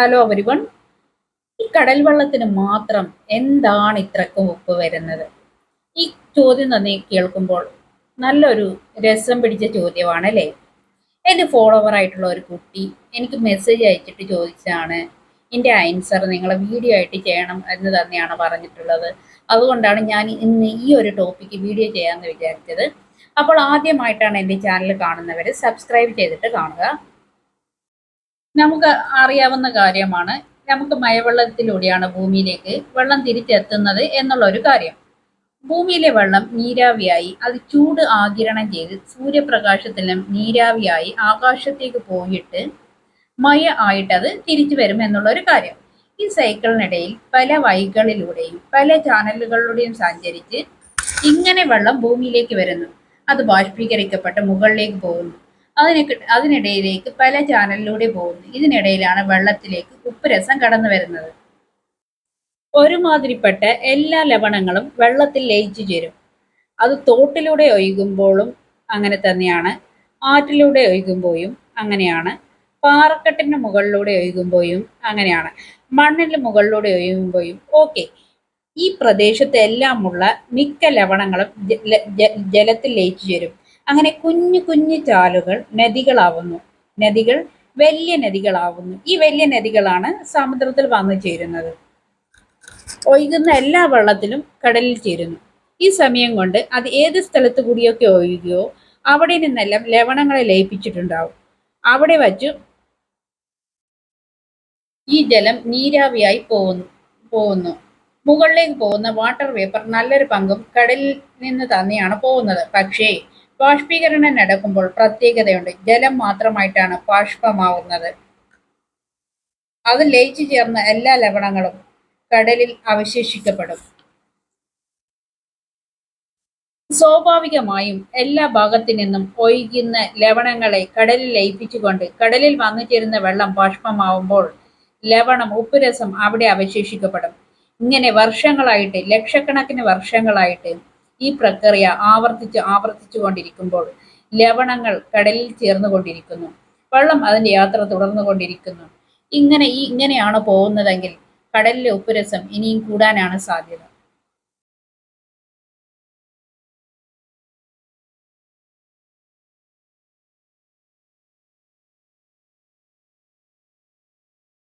Hello everyone ഈ കടൽ വെള്ളത്തിന് മാത്രം എന്താണ് ഇത്രക്കും ഉപ്പ് വരുന്നത്? ഈ ചോദ്യം തന്നെ കേൾക്കുമ്പോൾ നല്ലൊരു രസം പിടിച്ച ചോദ്യമാണ് അല്ലേ എന്റെ ഫോളോവർ ആയിട്ടുള്ള ഒരു കുട്ടി എനിക്ക് മെസ്സേജ് അയച്ചിട്ട് ചോദിച്ചാണ് എന്റെ ആൻസർ നിങ്ങളെ വീഡിയോ ആയിട്ട് ചെയ്യണം എന്ന് തന്നെയാണ് പറഞ്ഞിട്ടുള്ളത്. അതുകൊണ്ടാണ് ഞാൻ ഇന്ന് ഈ ഒരു ടോപ്പിക്ക് വീഡിയോ ചെയ്യാമെന്ന് വിചാരിച്ചത്. അപ്പോൾ ആദ്യമായിട്ടാണ് എന്റെ ചാനൽ കാണുന്നവർ സബ്സ്ക്രൈബ് ചെയ്തിട്ട് കാണുക. നമുക്ക് അറിയാവുന്ന കാര്യമാണ്. നമുക്ക് മഴവെള്ളത്തിലൂടെയാണ് ഭൂമിയിലേക്ക് വെള്ളം തിരിച്ചെത്തുന്നത് എന്നുള്ള ഒരു കാര്യം. ഭൂമിയിലെ വെള്ളം നീരാവിയായി അത് ചൂട് ആകിരണം ചെയ്ത് സൂര്യപ്രകാശത്തിലും നീരാവിയായി ആകാശത്തേക്ക് പോയിട്ട് മയ ആയിട്ട് അത് തിരിച്ചു വരും എന്നുള്ള ഒരു കാര്യം. ഈ സൈക്കിളിനിടയിൽ പല വഴികളിലൂടെയും പല ചാനലുകളിലൂടെയും സഞ്ചരിച്ച് ഇങ്ങനെ വെള്ളം ഭൂമിയിലേക്ക് വരുന്നു. അത് ബാഷ്പീകരിക്കപ്പെട്ട് മുകളിലേക്ക് പോകുന്നു. അതിന് അതിനിടയിലേക്ക് പല ചാനലിലൂടെ പോകുന്നു. ഇതിനിടയിലാണ് വെള്ളത്തിലേക്ക് ഉപ്പുരസം കടന്നു വരുന്നത്. ഒരുമാതിരിപ്പെട്ട എല്ലാ ലവണങ്ങളും വെള്ളത്തിൽ ലയിച്ചു ചേരും. അത് തോട്ടിലൂടെ ഒഴുകുമ്പോഴും അങ്ങനെ തന്നെയാണ്. ആറ്റിലൂടെ ഒഴുകുമ്പോഴും അങ്ങനെയാണ്. പാറക്കെട്ടിന് മുകളിലൂടെ ഒഴുകുമ്പോഴും അങ്ങനെയാണ്. മണ്ണിന് മുകളിലൂടെ ഒഴുകുമ്പോഴും ഓക്കെ. ഈ പ്രദേശത്തെല്ലാമുള്ള മിക്ക ലവണങ്ങളും ജലത്തിൽ ലയിച്ചു ചേരും. അങ്ങനെ കുഞ്ഞു കുഞ്ഞു ചാലുകൾ നദികളാവുന്നു. നദികൾ വലിയ നദികളാവുന്നു. ഈ വലിയ നദികളാണ് സമുദ്രത്തിൽ വന്നു ചേരുന്നത്. ഒഴുകുന്ന എല്ലാ വെള്ളത്തിലും കടലിൽ ചേരുന്നു. ഈ സമയം കൊണ്ട് അത് ഏത് സ്ഥലത്ത് കൂടിയൊക്കെ ഒഴുകുകയോ അവിടെ നിന്നെല്ലാം ലവണങ്ങളെ ലയിപ്പിച്ചിട്ടുണ്ടാവും. അവിടെ വച്ചു ഈ ജലം നീരാവിയായി പോകുന്നു പോകുന്നു. മുകളിലേക്ക് പോകുന്ന വാട്ടർ വേപ്പർ നല്ലൊരു പങ്കും കടലിൽ നിന്ന് തന്നെയാണ് പോകുന്നത്. പക്ഷേ ബാഷ്പീകരണം നടക്കുമ്പോൾ പ്രത്യേകതയുണ്ട്. ജലം മാത്രമായിട്ടാണ് ബാഷ്പമാവുന്നത്. അത് ലയിച്ചു ചേർന്ന എല്ലാ ലവണങ്ങളും കടലിൽ അവശേഷിക്കപ്പെടും. സ്വാഭാവികമായും എല്ലാ ഭാഗത്തു നിന്നും ഒഴുകുന്ന ലവണങ്ങളെ കടലിൽ ലയിപ്പിച്ചുകൊണ്ട് കടലിൽ വന്നു ചേരുന്ന വെള്ളം ബാഷ്പമാവുമ്പോൾ ലവണം ഉപ്പുരസം അവിടെ അവശേഷിക്കപ്പെടും. ഇങ്ങനെ വർഷങ്ങളായിട്ട് ലക്ഷക്കണക്കിന് വർഷങ്ങളായിട്ട് ഈ പ്രക്രിയ ആവർത്തിച്ച് ആവർത്തിച്ചു കൊണ്ടിരിക്കുമ്പോൾ ലവണങ്ങൾ കടലിൽ ചേർന്നുകൊണ്ടിരിക്കുന്നു വെള്ളം അതിന്റെ യാത്ര തുടർന്നു കൊണ്ടിരിക്കുന്നു. ഇങ്ങനെ ഈ ഇങ്ങനെയാണ് പോകുന്നതെങ്കിൽ കടലിലെ ഉപ്പുരസം ഇനിയും കൂടാനാണ് സാധ്യത.